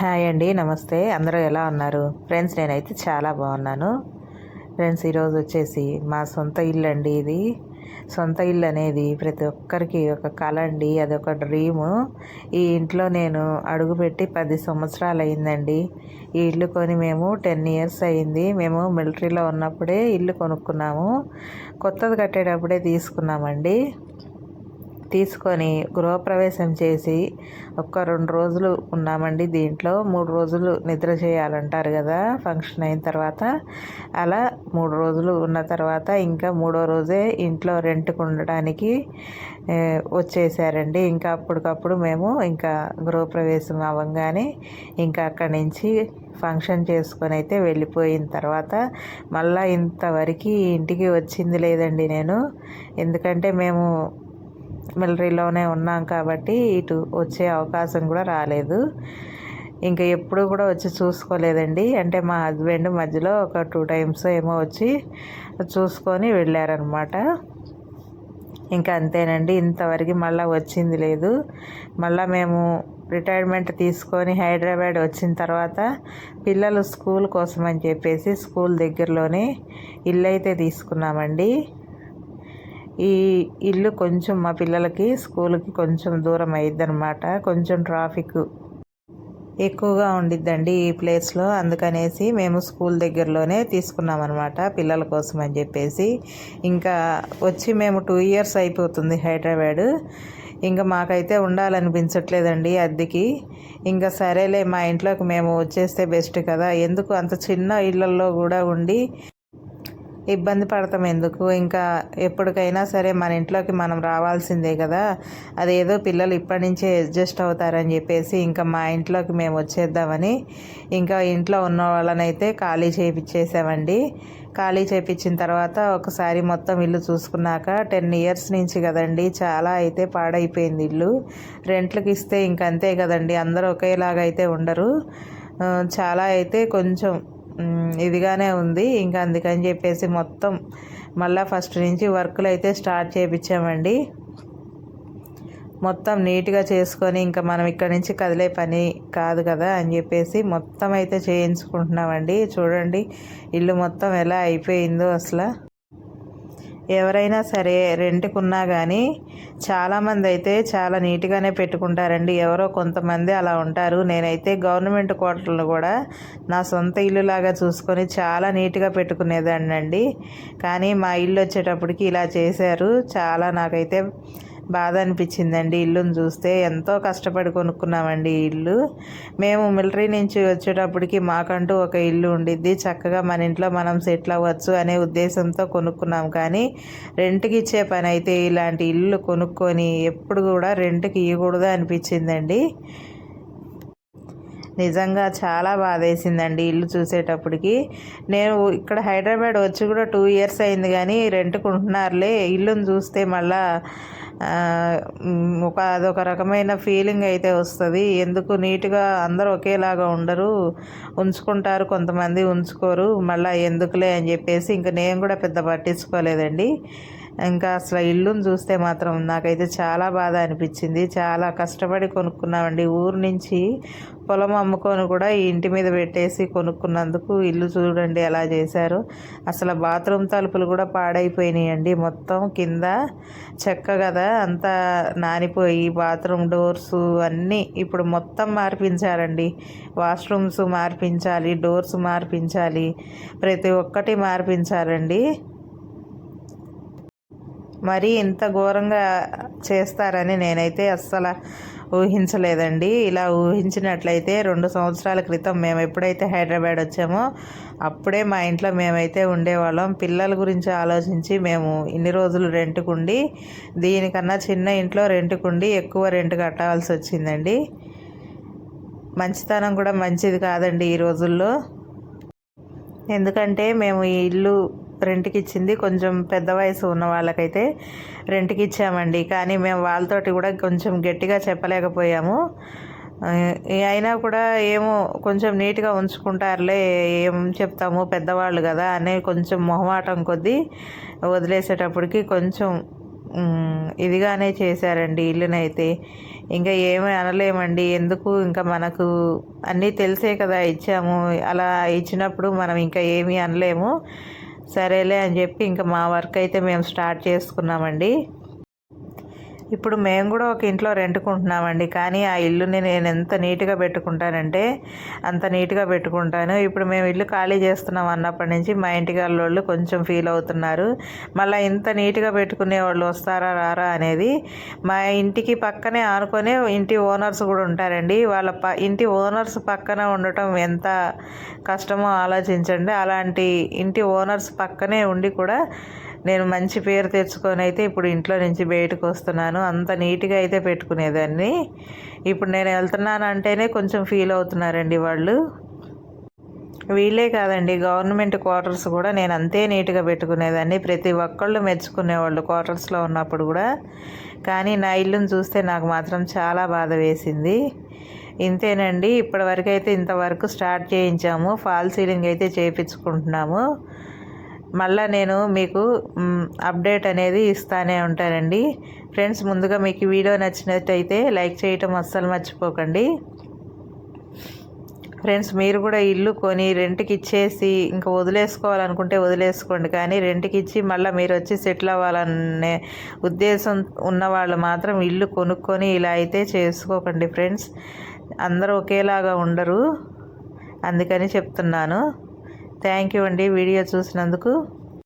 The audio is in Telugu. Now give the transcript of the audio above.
హాయ్ అండి నమస్తే. అందరూ ఎలా ఉన్నారు? ఫ్రెండ్స్ నేనైతే చాలా బాగున్నాను. ఫ్రెండ్స్ ఈరోజు వచ్చేసి మా సొంత ఇల్లు అండి ఇది. సొంత ఇల్లు అనేది ప్రతి ఒక్కరికి ఒక కళ అండి అదొక డ్రీము. ఈ ఇంట్లో నేను అడుగుపెట్టి పది సంవత్సరాలు అయిందండి. ఈ ఇల్లు కొని మేము టెన్ ఇయర్స్ అయింది. మేము మిలిటరీలో ఉన్నప్పుడే ఇల్లు కొనుక్కున్నాము. కొత్తది కట్టేటప్పుడే తీసుకున్నామండి. తీసుకొని గృహప్రవేశం చేసి ఒక్క రెండు రోజులు ఉన్నామండి దీంట్లో. మూడు రోజులు నిద్ర చేయాలంటారు కదా ఫంక్షన్ అయిన తర్వాత. అలా మూడు రోజులు ఉన్న తర్వాత ఇంకా మూడో రోజే ఇంట్లో రెంట్కి ఉండడానికి వచ్చేసారండి. ఇంకా అప్పటికప్పుడు మేము ఇంకా గృహప్రవేశం అవ్వగానే ఇంకా అక్కడి నుంచి ఫంక్షన్ చేసుకొని అయితే వెళ్ళిపోయిన తర్వాత మళ్ళీ ఇంతవరకు ఇంటికి వచ్చింది లేదండి నేను. ఎందుకంటే మేము మిలిటరీలోనే ఉన్నాం కాబట్టి ఇటు వచ్చే అవకాశం కూడా రాలేదు. ఇంకా ఎప్పుడు కూడా వచ్చి చూసుకోలేదండి. అంటే మా హస్బెండ్ మధ్యలో ఒక టూ టైమ్స్ ఏమో వచ్చి చూసుకొని వెళ్ళారనమాట. ఇంకా అంతేనండి. ఇంతవరకు మళ్ళీ వచ్చింది లేదు. మళ్ళీ మేము రిటైర్మెంట్ తీసుకొని హైదరాబాద్ వచ్చిన తర్వాత పిల్లలు స్కూల్ కోసం అని చెప్పేసి స్కూల్ దగ్గరలోనే ఇల్లు అయితే తీసుకున్నామండి. ఈ ఇల్లు కొంచెం మా పిల్లలకి స్కూల్కి కొంచెం దూరం అయ్యిద్ది అనమాట కొంచెం ట్రాఫిక్ ఎక్కువగా ఉండిద్దండి ఈ ప్లేస్లో అందుకనేసి మేము స్కూల్ దగ్గరలోనే తీసుకున్నాం అనమాట పిల్లల కోసం అని చెప్పేసి. ఇంకా వచ్చి మేము టూ ఇయర్స్ అయిపోతుంది హైదరాబాద్. ఇంకా మాకైతే ఉండాలనిపించట్లేదండి అద్దెకి. ఇంకా సరేలే మా ఇంట్లోకి మేము వచ్చేస్తే బెస్ట్ కదా. ఎందుకు అంత చిన్న ఇళ్ళల్లో కూడా ఉండి ఇబ్బంది పడతాం ఎందుకు? ఇంకా ఎప్పటికైనా సరే మన ఇంట్లోకి మనం రావాల్సిందే కదా. అదేదో పిల్లలు ఇప్పటి నుంచే అడ్జస్ట్ అవుతారని చెప్పేసి ఇంకా మా ఇంట్లోకి మేము వచ్చేద్దామని ఇంకా ఇంట్లో ఉన్న వాళ్ళనైతే ఖాళీ చేయించేసామండి ఖాళీ చేయించిన తర్వాత ఒకసారి మొత్తం ఇల్లు చూసుకున్నాక టెన్ ఇయర్స్ నుంచి కదండి చాలా అయితే పాడైపోయింది ఇల్లు. రెంట్లకు ఇస్తే ఇంకంతే కదండి అందరూ ఒకేలాగా అయితే ఉండరు చాలా అయితే కొంచెం ఇదిగానే ఉంది. ఇంకా అందుకని చెప్పేసి మొత్తం మళ్ళీ ఫస్ట్ నుంచి వర్కులు అయితే స్టార్ట్ చేయించామండి మొత్తం నీట్గా చేసుకొని ఇంకా మనం ఇక్కడ నుంచి కదిలే పని కాదు కదా అని చెప్పేసి మొత్తం అయితే చేయించుకుంటున్నామండి. చూడండి ఇల్లు మొత్తం ఎలా అయిపోయిందో అసలు. ఎవరైనా సరే రెంట్కున్నా కానీ చాలామంది అయితే చాలా నీట్గానే పెట్టుకుంటారండి. ఎవరో కొంతమంది అలా ఉంటారు. నేనైతే గవర్నమెంట్ క్వార్టర్లు కూడా నా సొంత ఇల్లులాగా చూసుకొని చాలా నీట్గా పెట్టుకునేదాన్ని అండి కానీ మా ఇల్లు వచ్చేటప్పటికి ఇలా చేశారు. చాలా నాకైతే బాధ అనిపించిందండి. ఇల్లుని చూస్తే ఎంతో కష్టపడి కొనుక్కున్నామండి ఇల్లు. మేము మిలిటరీ నుంచి వచ్చేటప్పటికి మాకంటూ ఒక ఇల్లు ఉండిద్ది. చక్కగా మన ఇంట్లో మనం సెటిల్ అవ్వచ్చు అనే ఉద్దేశంతో కొనుక్కున్నాం. కానీ రెంట్కి ఇచ్చే పని అయితే ఇలాంటి ఇల్లు కొనుక్కొని ఎప్పుడు కూడా రెంట్కి ఇవ్వకూడదు అనిపించిందండి. నిజంగా చాలా బాధేసిందండి ఇల్లు చూసేటప్పటికి. నేను ఇక్కడ హైదరాబాద్ వచ్చి కూడా టూ ఇయర్స్ అయింది కానీ రెంట్కుంటున్నారులే. ఇల్లుని చూస్తే మళ్ళీ ఒక అదొక రకమైన ఫీలింగ్ అయితే వస్తుంది. ఎందుకు నీట్గా అందరూ ఒకేలాగా ఉండరు ఉంచుకుంటారు కొంతమంది ఉంచుకోరు మళ్ళీ ఎందుకులే అని చెప్పేసి ఇంకా నేను కూడా పెద్ద పట్టించుకోలేదండి. ఇంకా అసలు ఇల్లుని చూస్తే మాత్రం నాకైతే చాలా బాధ అనిపించింది. చాలా కష్టపడి కొనుక్కున్నామండి. ఊరు నుంచి పొలం అమ్ముకొని కూడా ఈ ఇంటి మీద పెట్టేసి కొనుక్కున్నందుకు ఇల్లు చూడండి ఎలా చేశారు. అసలు బాత్రూమ్ తలుపులు కూడా పాడైపోయినాయండి మొత్తం కింద. చెక్క కదా అంతా నానిపోయి బాత్రూమ్ డోర్స్ అన్నీ ఇప్పుడు మొత్తం మార్పించారండి. Washrooms మార్పించాలి doors మార్పించాలి. ప్రతి ఒక్కటి మార్పించాలండి. మరీ ఇంత ఘోరంగా చేస్తారని నేనైతే అస్సలు ఊహించలేదండి. ఇలా ఊహించినట్లయితే రెండు సంవత్సరాల క్రితం మేము ఎప్పుడైతే హైదరాబాద్ వచ్చామో అప్పుడే మా ఇంట్లో మేమైతే ఉండేవాళ్ళం. పిల్లల గురించి ఆలోచించి మేము ఇన్ని రోజులు రెంట్కుండి దీనికన్నా చిన్న ఇంట్లో రెంట్కుండి ఎక్కువ రెంట్ కట్టాల్సి వచ్చిందండి. మంచితనం కూడా మంచిది కాదండి ఈ రోజుల్లో. ఎందుకంటే మేము ఈ ఇల్లు రెంట్కి ఇచ్చింది కొంచెం పెద్ద వయసు ఉన్న వాళ్ళకైతే రెంట్కి ఇచ్చామండి కానీ మేము వాళ్ళతోటి కూడా కొంచెం గట్టిగా చెప్పలేకపోయాము. అయినా కూడా ఏమో కొంచెం నీట్గా ఉంచుకుంటారులే ఏం చెప్తాము పెద్దవాళ్ళు కదా అనే కొంచెం మొహమాటం కొద్దీ వదిలేసేటప్పటికి కొంచెం ఇదిగానే చేశారండి ఇల్లునైతే. ఇంకా ఏమీ అనలేమండి. ఎందుకు? ఇంకా మనకు అన్నీ తెలిసే కదా ఇచ్చాము. అలా ఇచ్చినప్పుడు మనం ఇంకా ఏమీ అనలేము. సరేలే అని చెప్పి ఇంకా మా వర్క్ అయితే మేము స్టార్ట్ చేసుకున్నామండి. ఇప్పుడు మేము కూడా ఒక ఇంట్లో రెంట్కుంటున్నామండి. కానీ ఆ ఇల్లుని నేను ఎంత నీట్గా పెట్టుకుంటానంటే అంత నీట్గా పెట్టుకుంటాను. ఇప్పుడు మేము ఇల్లు ఖాళీ చేస్తున్నాం అన్నప్పటి నుంచి మా ఇంటికి వాళ్ళు కొంచెం ఫీల్ అవుతున్నారు. మళ్ళీ ఇంత నీట్గా పెట్టుకునే వాళ్ళు వస్తారా రారా అనేది మా ఇంటికి పక్కనే ఆనుకొని ఇంటి ఓనర్స్ కూడా ఉంటారండి. వాళ్ళ ప ఇంటి ఓనర్స్ పక్కన ఉండటం ఎంత కష్టమో ఆలోచించండి. అలాంటి ఇంటి ఓనర్స్ పక్కనే ఉండి కూడా నేను మంచి పేరు తెచ్చుకొని అయితే ఇప్పుడు ఇంట్లో నుంచి బయటకు వస్తున్నాను. అంత నీట్గా అయితే పెట్టుకునేదాన్ని. ఇప్పుడు నేను వెళ్తున్నాను అంటేనే కొంచెం ఫీల్ అవుతున్నారండి వాళ్ళు. వీళ్ళే కాదండి గవర్నమెంట్ క్వార్టర్స్ కూడా నేను అంతే నీట్గా పెట్టుకునేదాన్ని. ప్రతి ఒక్కళ్ళు మెచ్చుకునేవాళ్ళు క్వార్టర్స్లో ఉన్నప్పుడు కూడా. కానీ నా ఇల్లుని చూస్తే నాకు మాత్రం చాలా బాధ వేసింది. ఇంతేనండి ఇప్పటివరకు అయితే ఇంతవరకు స్టార్ట్ చేయించాము. ఫాల్ సీలింగ్ అయితే చేయించుకుంటున్నాము. మళ్ళీ నేను మీకు అప్డేట్ అనేది ఇస్తానే ఉంటానండి. ఫ్రెండ్స్ ముందుగా మీకు వీడియో నచ్చినట్టయితే లైక్ చేయటం అస్సలు మర్చిపోకండి. ఫ్రెండ్స్ మీరు కూడా ఇల్లు కొని రెంట్కి ఇచ్చేసి ఇంకా వదిలేసుకోవాలనుకుంటే వదిలేసుకోండి. కానీ రెంట్కి ఇచ్చి మళ్ళీ మీరు వచ్చి సెటిల్ అవ్వాలనే ఉద్దేశం ఉన్న వాళ్ళు మాత్రం ఇల్లు కొనుక్కొని ఇలా అయితే చేసుకోకండి ఫ్రెండ్స్ అందరూ ఒకేలాగా ఉండరు. అందుకని చెప్తున్నాను. థ్యాంక్ యూ అండి వీడియో చూసినందుకు.